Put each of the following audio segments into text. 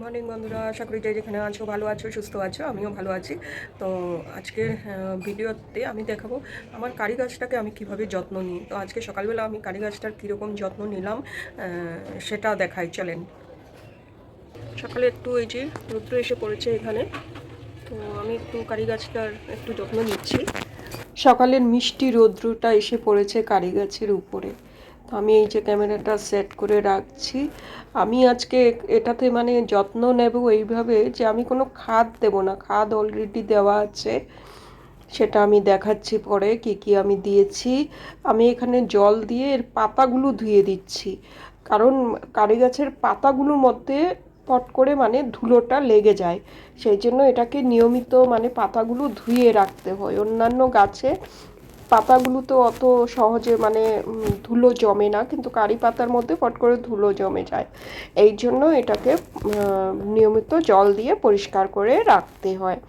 Morning বন্ধুরা, আশা করি যে যেখানে আছো ভালো আছো, সুস্থ আছো, আমিও ভালো আছি। তো আজকে ভিডিওতে আমি দেখাবো আমার কারি গাছটাকে আমি কীভাবে যত্ন নিই। তো আজকে সকালবেলা আমি কারি গাছটার কীরকম যত্ন নিলাম সেটা দেখাই, চলেন। সকালে একটু এই যে রৌদ্র এসে পড়েছে এখানে, তো আমি একটু কারি গাছটার একটু যত্ন নিচ্ছি। সকালের মিষ্টি রৌদ্রটা এসে পড়েছে কারি গাছের উপরে। তো আমি এই যে ক্যামেরাটা সেট করে রাখছি। আমি আজকে এটাতে মানে যত্ন নেব এইভাবে যে আমি কোনো খাদ দেব না। খাদ অলরেডি দেওয়া আছে। সেটা আমি দেখাচ্ছি পরে কি কি আমি দিয়েছি। আমি এখানে জল দিয়ে এর পাতাগুলো ধুয়ে দিচ্ছি। কারণ কারি গাছের পাতাগুলোর মধ্যে পট করে মানে ধুলোটা লেগে যায়। সেই জন্য এটাকে নিয়মিত মানে পাতাগুলো ধুয়ে রাখতে হয়। অন্যান্য গাছে পাতাগুলো তো অত সহজে মানে ধুলো জমে না, কিন্তু কারি পাতার মধ্যে ফট করে ধুলো জমে যায়। এই জন্য এটাকে নিয়মিত জল দিয়ে পরিষ্কার করে রাখতে হয়।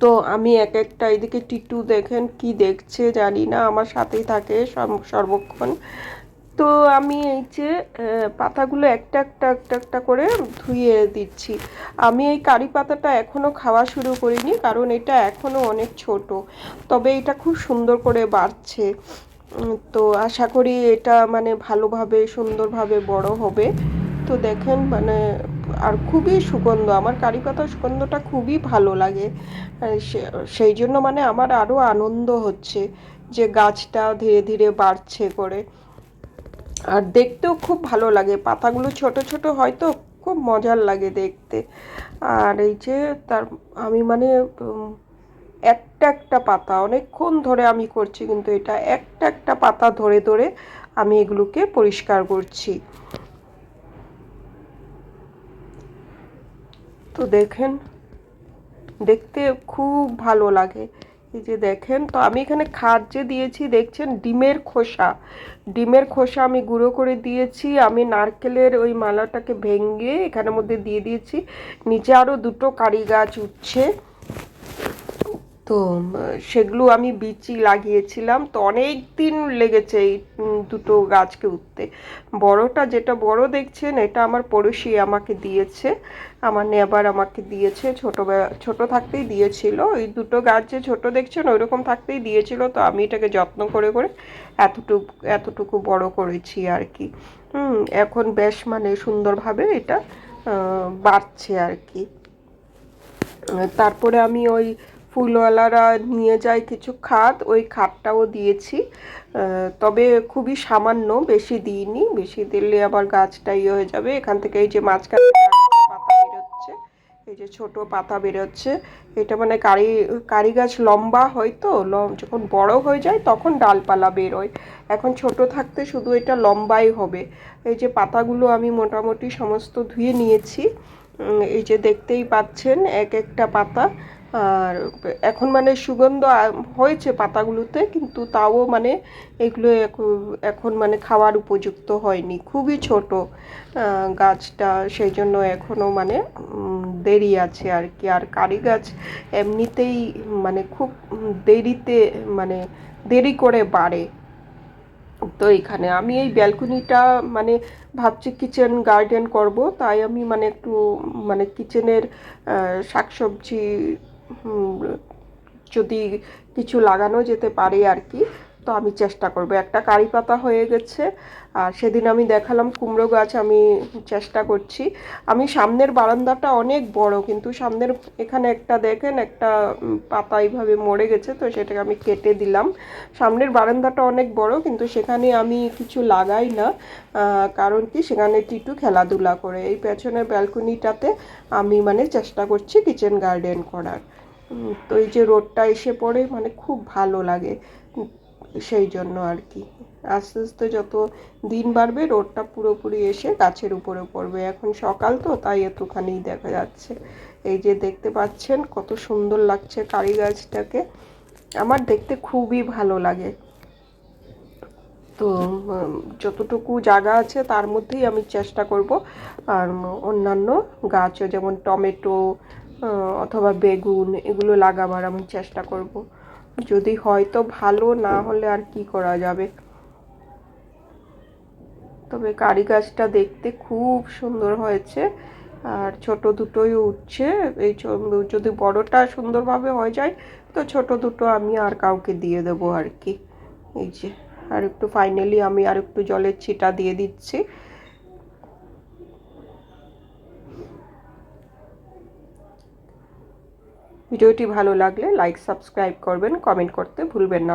তো আমি এক একটা এদিকে টিটু দেখেন কি দেখছে জানি না, আমার সাথেই থাকে সর্বক্ষণ। তো আমি এই যে পাতাগুলো একটা একটা একটা একটা করে ধুয়ে দিচ্ছি। আমি এই কারি পাতাটা এখনও খাওয়া শুরু করিনি, কারণ এটা এখনও অনেক ছোট। তবে এটা খুব সুন্দর করে বাড়ছে। তো আশা করি এটা মানে ভালোভাবে, সুন্দরভাবে বড় হবে। তো দেখেন মানে আর খুবই সুগন্ধ। আমার কারি পাতার সুগন্ধটা খুবই ভালো লাগে। সেই জন্য মানে আমার আরও আনন্দ হচ্ছে যে গাছটা ধীরে ধীরে বাড়ছে করে। আর দেখতেও খুব ভালো লাগে। পাতাগুলো ছোট ছোট হয়তো খুব মজার লাগে দেখতে। আর এই যে তার, আমি মানে একটা একটা পাতা, অনেকক্ষণ ধরে আমি করছি কিন্তু এটা একটা একটা পাতা ধরে ধরে আমি এগুলোকে পরিষ্কার করছি। তো দেখেন, দেখতে খুব ভালো লাগে। এই যে দেখেন, তো আমি এখানে খাদ যে দিয়েছি, দেখছেন? ডিমের খোসা। ডিমের খোসা আমি গুঁড়ো করে দিয়েছি। আমি নারকেলের ওই মালাটাকে ভেঙে এখানের মধ্যে দিয়ে দিয়েছি। নিচে আরও দুটো কারি গাছ উঠছে। তো সেগুলো আমি বিচি লাগিয়েছিলাম। তো অনেক দিন লেগেছে এই দুটো গাছকে উঠতে। বড়টা যেটা বড় দেখছেন, এটা আমার পড়োশি আমাকে দিয়েছে। আমার নেবার আমাকে দিয়েছে। ছোটো ছোট থাকতেই দিয়েছিল। এই দুটো গাছ যে ছোটো দেখছেন ওই রকম থাকতেই দিয়েছিল। তো আমি এটাকে যত্ন করে করে এতটুকু এতটুকু বড় করেছি আর কি। হুম, এখন বেশ মানে সুন্দরভাবে এটা বাড়ছে আর কি। তারপরে আমি ওই ফুলওয়ালারা নিয়ে যায় কিছু খাদ, ওই খাদটাও দিয়েছি। তবে খুবই সামান্য, বেশি দিইনি। বেশি দিলে আবার গাছটা ইয়ে হয়ে যাবে। এখান থেকে এই যে মাঝখান পাতা বেরোচ্ছে, এই যে ছোট পাতা বেরোচ্ছে, এটা মানে কারি কারি গাছ লম্বা হয় তো যখন বড় হয়ে যায় তখন ডালপালা বেরোয়। এখন ছোট থাকতে শুধু এটা লম্বাই হবে। এই যে পাতাগুলো আমি মোটামুটি সমস্ত ধুয়ে নিয়েছি। এই যে দেখতেই পাচ্ছেন, এক একটা পাতা। আর এখন মানে সুগন্ধ হয়েছে পাতাগুলোতে, কিন্তু তাও মানে এগুলো এখন- মানে খাওয়ার উপযুক্ত হয়নি। খুবই ছোট গাছটা, সেই জন্য এখনও মানে দেরি আছে আর কি। আর কারি গাছ এমনিতেই মানে খুব দেরিতে মানে দেরি করে বাড়ে। তো এখানে আমি এই ব্যালকনিটা মানে ভাবছি কিচেন গার্ডেন করব, তাই আমি মানে একটু মানে কিচেনের শাকসবজি যদি কিছু লাগানো যেতে পারে আর কি। তো আমি চেষ্টা করব। একটা কারি পাতা হয়ে গেছে, আর সেদিন আমি দেখালাম কুমড়ো গাছ, আমি চেষ্টা করছি। আমি সামনের বারান্দাটা অনেক বড়, কিন্তু সামনের এখানে একটা দেখেন, একটা পাতা এইভাবে মরে গেছে, তো সেটাকে আমি কেটে দিলাম। সামনের বারান্দাটা অনেক বড়, কিন্তু সেখানে আমি কিছু লাগাই না কারণ কি, সেখানে টিটু খেলাধুলা করে। এই পেছনের ব্যালকনিটাতে আমি মানে চেষ্টা করছি কিচেন গার্ডেন করার। তো এই যে রোডটা এসে পড়ে মানে খুব ভালো লাগে। সেই জন্য আর কি। আস্তে আস্তে যত দিন বাড়বে, রোডটা পুরোপুরি এসে গাছের উপরে পড়বে। এখন সকাল তো, তাই এতখানি দেখা যাচ্ছে। এই যে দেখতে পাচ্ছেন, কত সুন্দর লাগছে কারি গাছটাকে। আমার দেখতে খুবই ভালো লাগে। তো যতটুকু জায়গা আছে, তার মধ্যেই আমি চেষ্টা করব। আর অন্যান্য গাছও, যেমন টমেটো অথবা বেগুন, এগুলো লাগাবার আমি চেষ্টা করব। যদি হয় তো ভালো, না হলে আর কি করা যাবে? তবে কারি গাছটা দেখতে খুব সুন্দর হয়েছে। আর ছোট দুটোই উঠছে। এই যদি বড়টা সুন্দরভাবে হয়ে যায়, তো ছোট দুটো আমি আর কাউকে দিয়ে দেবো আর কি। এই যে, আর একটু ফাইনালি আমি আর একটু জলের ছিটা দিয়ে দিচ্ছি। ভিডিওটি ভালো লাগলে লাইক সাবস্ক্রাইব করবেন কমেন্ট করতে ভুলবেন না।